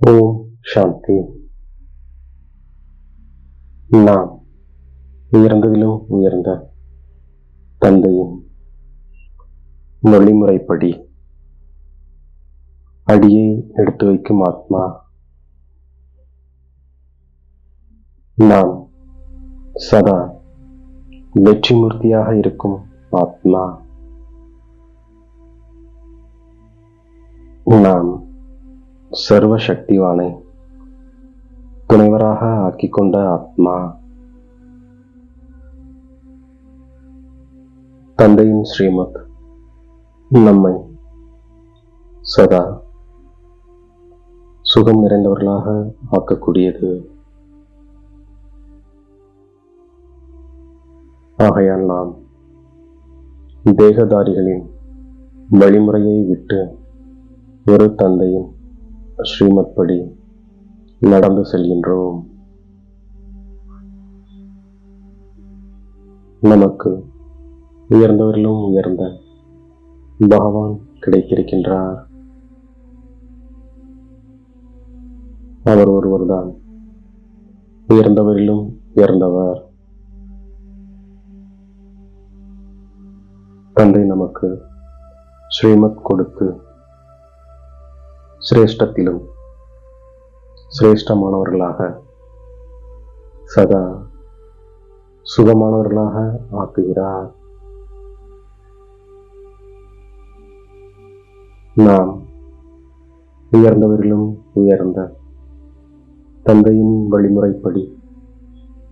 ஓம் சாந்தி நாம் உயர்ந்ததிலும் உயர்ந்த தந்தையின் வழிமுறைப்படி அடியை எடுத்து வைக்கும் ஆத்மா நாம் சதா வெற்றி மூர்த்தியாக இருக்கும் ஆத்மா நாம் சர்வ சக்திவானை துணைவராக ஆக்கிக்கொண்ட ஆத்மா தந்தையின் ஸ்ரீமத் நம்மை சதா சுகம் நிறைந்தவர்களாக ஆக்கக்கூடியது. ஆகையால் நாம் தேகதாரிகளின் வழிமுறையை விட்டு ஒரு தந்தையின் ஸ்ரீமத் படி நடந்து செல்கின்றோம். நமக்கு உயர்ந்தவரிலும் உயர்ந்த பகவான் கிடைத்திருக்கின்றார். அவர் ஒருவர்தான். உயர்ந்தவரிலும் உயர்ந்தவர். தந்தை நமக்கு ஸ்ரீமத் கொடுத்து சிரேஷ்டத்திலும் சிரேஷ்டமானவர்களாக சதா சுகமானவர்களாக ஆக்குகிறார். நாம் உயர்ந்தவரிலும் உயர்ந்த தந்தையின் வழிமுறைப்படி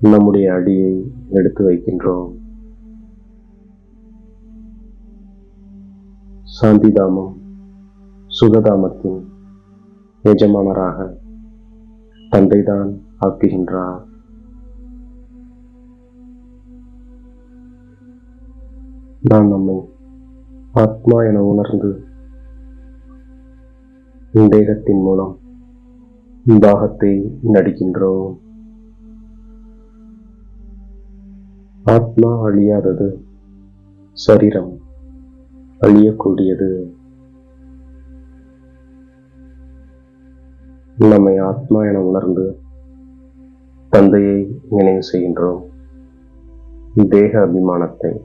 நம்முடைய அடியை எடுத்து வைக்கின்றோம். சாந்திதாமம் சுகதாமத்தின் எஜமானராக தந்தைதான் ஆக்குகின்றார். நான் நம்மை ஆத்மா என உணர்ந்து தேகத்தின் மூலம் தாகத்தை நடிக்கின்றோம் ஆத்மா அழியாதது சரீரம் அழியக்கூடியது. நம்மை ஆத்மா என உணர்ந்து தந்தையை நினைவு செய்கின்றோம். தேக அபிமானத்தை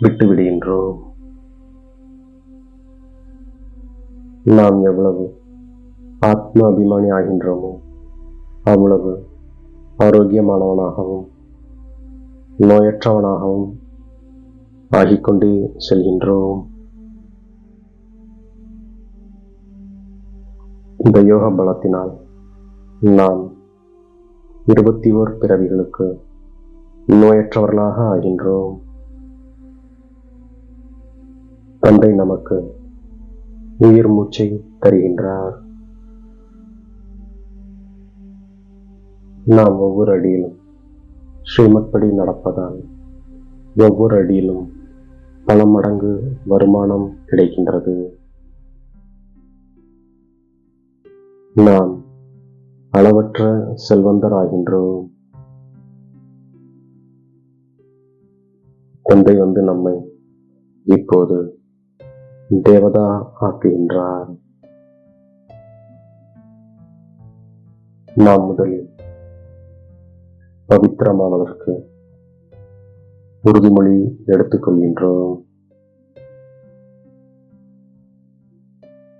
விட்டுவிடுகின்றோம். நாம் எவ்வளவு ஆத்ம அபிமானி ஆகின்றோமோ அவ்வளவு ஆரோக்கியமானவனாகவும் நோயற்றவனாகவும் ஆகிக்கொண்டே செல்கின்றோம். இந்த யோக பலத்தினால் நாம் இருபத்தி ஓர் பிறவிகளுக்கு நோயற்றவர்களாக ஆகின்றோம். தந்தை நமக்கு உயிர் மூச்சை தருகின்றார். நாம் ஒவ்வொரு அடியிலும் ஸ்ரீமத் படி நடப்பதால் ஒவ்வொரு அடியிலும் பல மடங்கு வருமானம் கிடைக்கின்றது. நாம் அளவற்ற செல்வந்தர் ஆகின்றோம் தந்தை வந்து நம்மை இப்போது தேவதா ஆக்குகின்றார். நாம் முதலில் பவித்திரமானதற்கு உறுதிமொழி எடுத்துக்கொள்கின்றோம்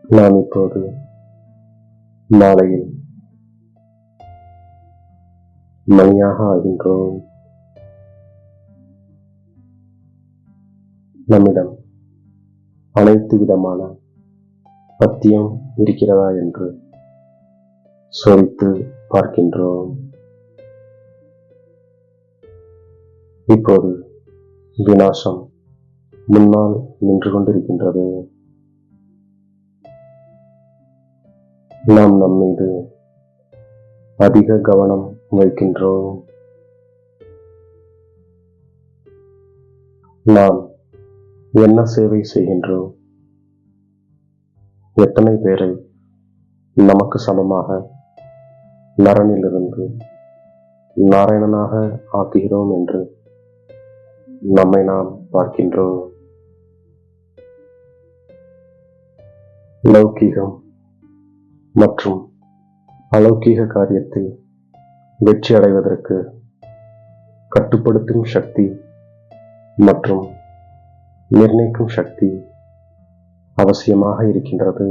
நாம் இப்போது மாலையில் மணியாக ஆகின்றோம். நம்மிடம் அனைத்து விதமான பத்தியம் இருக்கிறதா என்று சோதித்து பார்க்கின்றோம். இப்போது வினாசம் முன்னால் நின்று கொண்டிருக்கின்றது. நாம் நம் மீது அதிக கவனம் வைக்கின்றோம். நாம் என்ன சேவை செய்கின்றோம்? எத்தனை பேரை நமக்கு சமமாக நரனிலிருந்து நாராயணனாக ஆக்குகிறோம் என்று நம்மை நாம் பார்க்கின்றோம்? லௌகிகம் மற்றும் அலௌகீக காரியத்தில் வெற்றி அடைவதற்கு கட்டுப்படுத்தும் சக்தி மற்றும் நிர்ணயிக்கும் சக்தி அவசியமாக இருக்கின்றது.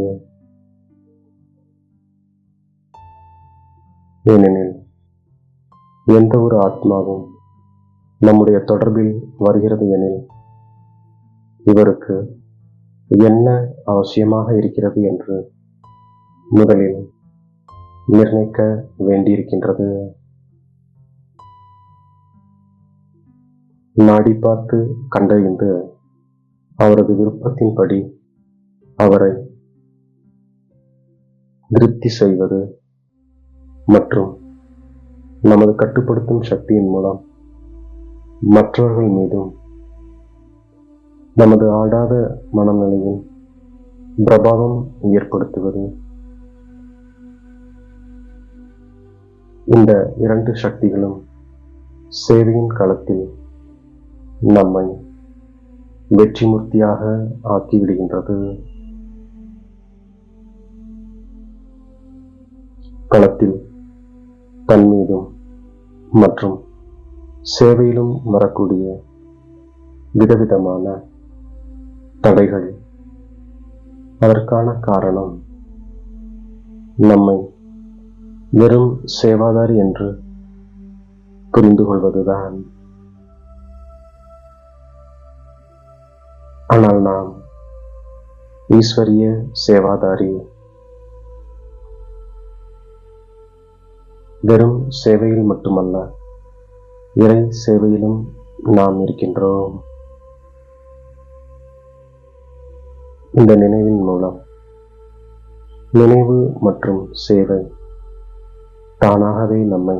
ஏனெனில் எந்த ஒரு ஆத்மாவும் நம்முடைய தொடர்பில் வருகிறது எனில் இவருக்கு என்ன அவசியமாக இருக்கிறது என்று முதலில் நிர்ணயிக்க வேண்டியிருக்கின்றது. நாடி பார்த்து கண்டறிந்து அவரது விருப்பத்தின்படி அவரை திருப்தி செய்வது மற்றும் நமது கட்டுப்படுத்தும் சக்தியின் மூலம் மற்றவர்கள் மீதும் நமது ஆடாத மனநிலையில் பிரபாவம் ஏற்படுத்துவது இந்த இரண்டு சக்திகளும் சேவையின் களத்தில் நம்மை வெற்றிமூர்த்தியாக ஆக்கிவிடுகின்றது. களத்தில் தன் மீதும் மற்றும் சேவையிலும் வரக்கூடிய விதவிதமான தடைகள் அதற்கான காரணம் நம்மை வெறும் சேவாதாரி என்று புரிந்து கொள்வதுதான். ஆனால் நாம் ஈஸ்வரிய சேவாதாரி. வெறும் சேவையில் மட்டுமல்ல இறை சேவையிலும் நாம் இருக்கின்றோம். இந்த நினைவின் மூலம் நினைவு மற்றும் சேவை தானாகவே நம்மை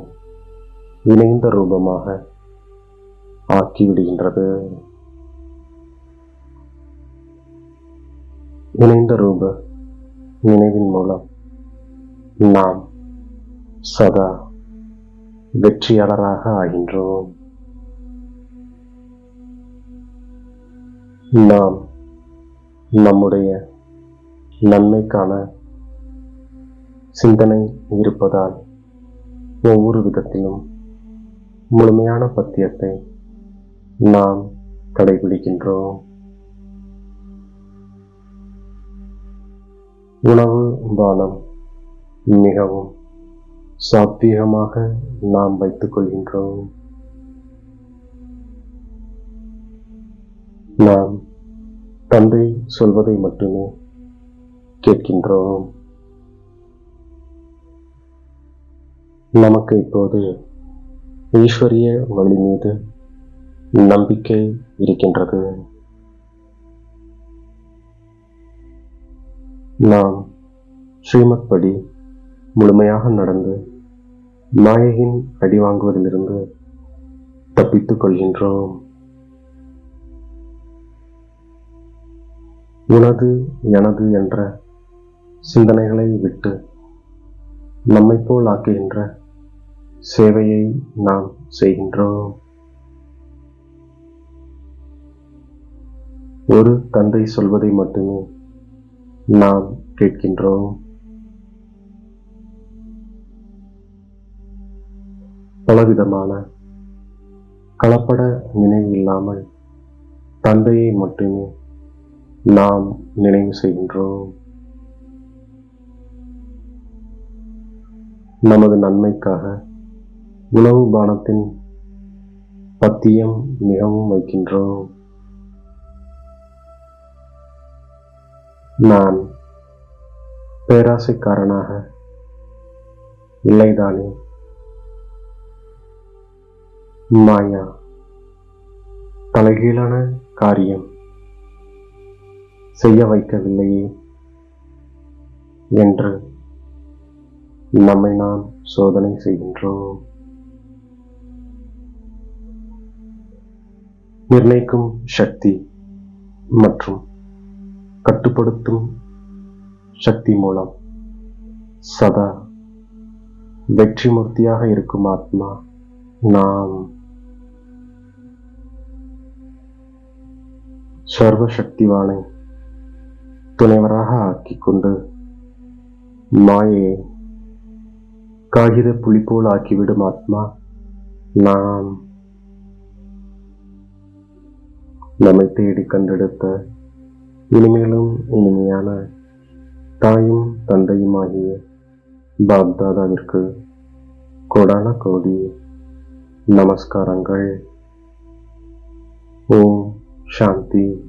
இணைந்த ரூபமாக ஆக்கிவிடுகின்றது. இணைந்த ரூப நினைவின் மூலம் நாம் சதா வெற்றியாளராக ஆகின்றோம். நாம் நம்முடைய நன்மைக்கான சிந்தனை இருப்பதால் ஒவ்வொரு விதத்திலும் முழுமையான பத்தியத்தை நாம் கடைபிடிக்கின்றோம். உணவு பானம் மிகவும் சாத்வீகமாக நாம் வைத்துக் கொள்கின்றோம். நாம் தந்தை சொல்வதை மட்டுமே கேட்கின்றோம். நமக்கு இப்போது ஈஸ்வரிய வழி மீது நம்பிக்கை இருக்கின்றது. நாம் ஸ்ரீமத் படி முழுமையாக நடந்து மாயையின் அடி வாங்குவதிலிருந்து தப்பித்துக் கொள்கின்றோம். உனது எனது என்ற சிந்தனைகளை விட்டு நம்மை போல் ஆக்குகின்ற சேவையை நாம் செய்கின்றோம். ஒரு தந்தை சொல்வதை மட்டுமே நாம் கேட்கின்றோம். பலவிதமான கலப்பட நினைவு இல்லாமல் தந்தையை மட்டுமே நாம் நினைவு செய்கின்றோம். நமது நன்மைக்காக உணவு பானத்தின் பத்தியம் மிகவும் வைக்கின்றோம். நான் பேராசைக்காரனாக இல்லைதானே? மாயா தலைகீழான காரியம் செய்ய வைக்கவில்லையே என்று நம்மை நாம் சோதனை செய்கின்றோம். நிர்ணயிக்கும் சக்தி மற்றும் கட்டுப்படுத்தும் சக்தி மூலம் சதா வெற்றி மூர்த்தியாக இருக்கும் ஆத்மா நாம் சர்வ சக்திவானை துணைவராக ஆக்கிக்கொண்டு மாயையை மாயை காகித புலி போல் ஆக்கிவிடும் ஆத்மா நாம் நம்மை தேடி கண்டெடுத்த இனிமேலும் இனிமையான தாயும் தந்தையுமாகிய பாப்தாதாவிற்கு கோடான கோடி நமஸ்காரங்கள். ஓம் சாந்தி.